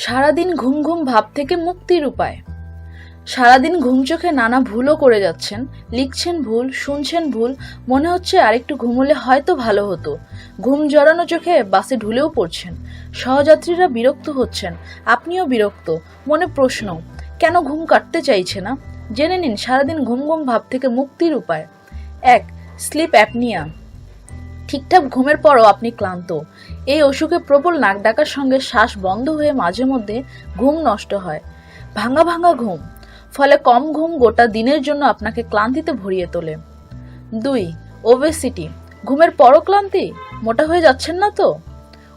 সারাদিন ঘুম ঘুম ভাব থেকে মুক্তির উপায়। সারাদিন ঘুম চোখে নানা ভুলও করে যাচ্ছেন, লিখছেন ভুল, শুনছেন ভুল, মনে হচ্ছে আরেকটু ঘুমোলে হয়তো ভালো হতো। ঘুম জড়ানো চোখে বাসে ঢুলেও পড়ছেন। সহযাত্রীরা বিরক্ত হচ্ছেন, আপনিও বিরক্ত, মনে প্রশ্ন, কেন ঘুম কাটতে চাইছে না? জেনে নিন সারাদিন ঘুম ঘুম ভাব থেকে মুক্তির উপায়। এক, স্লিপ অ্যাপনিয়া। ঠিকঠাক ঘুমের পরও আপনি ক্লান্ত। এই অসুখে প্রবল নাক ডাকার সঙ্গে শ্বাস বন্ধ হয়ে মাঝে মধ্যে ঘুম নষ্ট হয়। ভাঙা ভাঙা ঘুম, ফলে কম ঘুম গোটা দিনের জন্য আপনাকে ক্লান্তিতে ভরিয়ে তোলে। দুই ওবেসিটি ঘুমের পরও ক্লান্তি? মোটা হয়ে যাচ্ছেন না তো?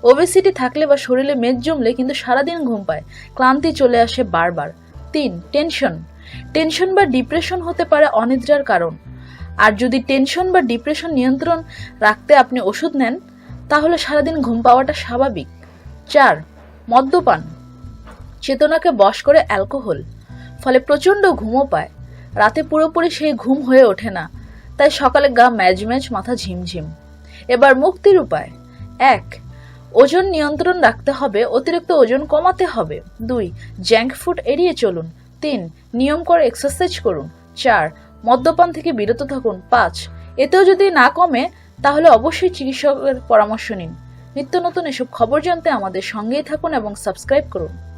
ওবেসিটি থাকলে বা শরীরে মেদ জমলে কিন্তু সারাদিন ঘুম পায়, ক্লান্তি চলে আসে বারবার। তিন টেনশন টেনশন বা ডিপ্রেশন হতে পারে অনিদ্রার কারণ। আর যদি টেনশন বা ডিপ্রেশন নিয়ন্ত্রণ রাখতে আপনি ওষুধ নেন, তাহলে সারাদিন ঘুম পাওয়াটা স্বাভাবিক। চার, মদ্যপান। চেতনাকে বশ করে অ্যালকোহল, ফলে প্রচণ্ড ঘুমও পায়। রাতে পুরোপুরি সেই ঘুম হয়ে ওঠে না, তাই সকালে গা ম্যাজ ম্যাজ, মাথা ঝিমঝিম এবার মুক্তির উপায়। এক, ওজন নিয়ন্ত্রণ রাখতে হবে, অতিরিক্ত ওজন কমাতে হবে। দুই জ্যাঙ্ক ফুড এড়িয়ে চলুন। তিন, নিয়ম করে এক্সারসাইজ করুন। চার মদ্যপান থেকে বিরত থাকুন। পাঁচ, এতেও যদি না কমে, তাহলে অবশ্যই চিকিৎসকের পরামর্শ নিন। নিত্য নতুন এসব খবর জানতে আমাদের সঙ্গেই থাকুন এবং সাবস্ক্রাইব করুন।